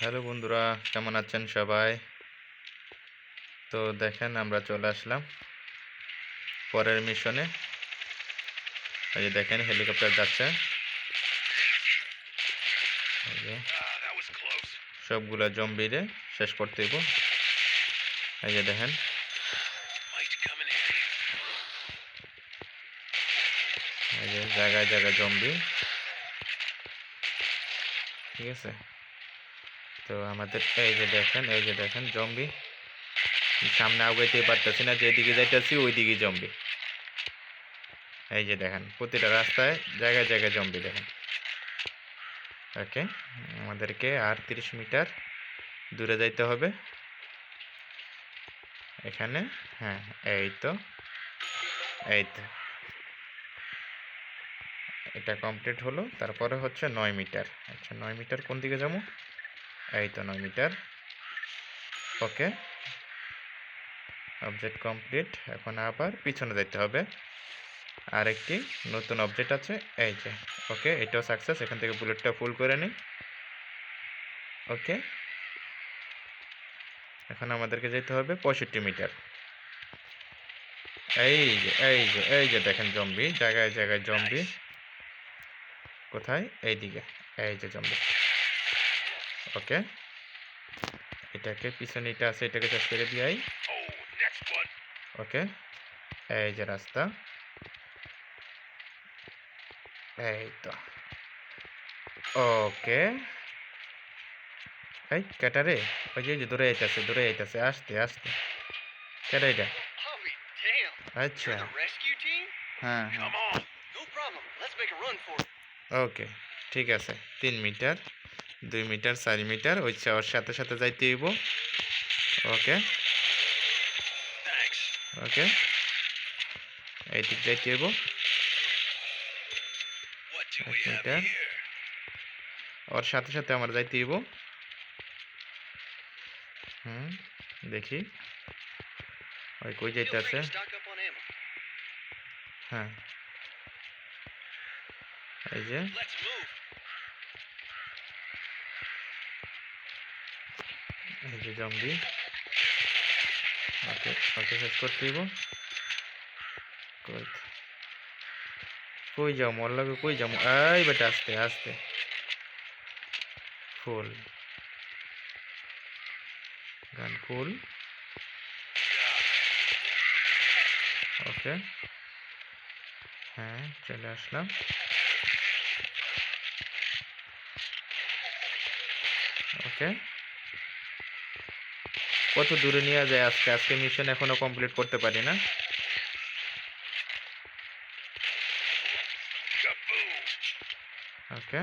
Hello বন্ধুরা, কেমন আছেন সবাই? তো দেখেন, আমরা চলে আসলাম পরের মিশনে। এই যে দেখেন, হেলিকপ্টার যাচ্ছে। সবগুলা জম্বিরে শেষ করতে হইব। এই যে দেখেন। জায়গায় জায়গায় জম্বি। ঠিক আছে? তো আমাদের এই যে দেখেন, এই যে দেখেন, জম্বি। সামনে আগাইতে পারতেছি না, যেদিকে যাইতেছি ওই দিকে জম্বি। এই যে দেখেন, প্রতিটা রাস্তায় জায়গায় জায়গায় জম্বি দেখেন। ওকে, আমাদেরকে আর তিরিশ মিটার দূরে যাইতে হবে। এখানে হ্যাঁ এই তো এই তো। এটা কমপ্লিট হলো, তারপরে হচ্ছে নয় মিটার। আচ্ছা নয় মিটার কোন দিকে যাব? এই তো নয় মিটার ওকে। অবজেক্ট কমপ্লিট এখন আবার পিছনে যেতে হবে। আরেকটি নতুন অবজেক্ট আছে, এই যে, ওকে, এটাও সাকসেস এখান থেকে বুলেটটা ফুল করে নিই। ওকে। এখন আমাদেরকে যেতে হবে পঁয়ষট্টি মিটার। এই যে এই যে এই যে, দেখেন জম্বি জায়গায় জায়গায় জম্বি কোথায়? এইদিকে, এই যে জম্বি ওকে এটাকে পিছনে এটা আছে এটাকে শেষ করে দিয়াই ওকে এই যে রাস্তা এই তো ওকে এই ক্যাটারে ওই যে ওই যে দূরে আইতাছে দূরে আইতাছে আসতে আসতে কেটা এটা I'll be damned. আচ্ছা You're the rescue team? হ্যাঁ হ্যাঁ Come on. No problem. Let's make a run for it. ওকে ঠিক আছে তিন মিটার দুই মিটার চার মিটার ওই ওর সাথে সাথে যাইতে হইব। ওকে? ওকে? এই দিক যাইতে হইব? ওর সাথে সাথে আমার যাইতে হইব। হুম দেখি। ওই কই on ammo. হ্যাঁ। এই যে। Let's move. এই যে জম্বি ওকে ওকে শেষ করতে হইব। কই কই যাও মোর লাগে, কই যাও এই বেটা, আস্তে আস্তে। ফুল। গান ফুল। ওকে হ্যাঁ চলে আসলাম। ওকে কত দূরে নিয়ে যায় আজকে? আজকে মিশন এখনও কমপ্লিট করতে পারি না। ওকে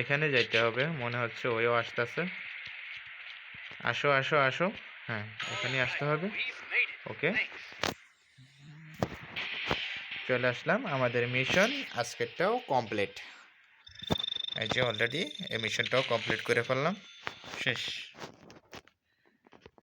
এখানে যাইতে হবে, মনে হচ্ছে ওইও আসতেছে। আসো আসো আসো। হ্যাঁ এখানে আসতে হবে. ওকে চলে আসলাম, আমাদের মিশন আজকেরটাও কমপ্লিট এই যে অলরেডি এই মিশনটাও কমপ্লিট করে ফেললাম। শেষ।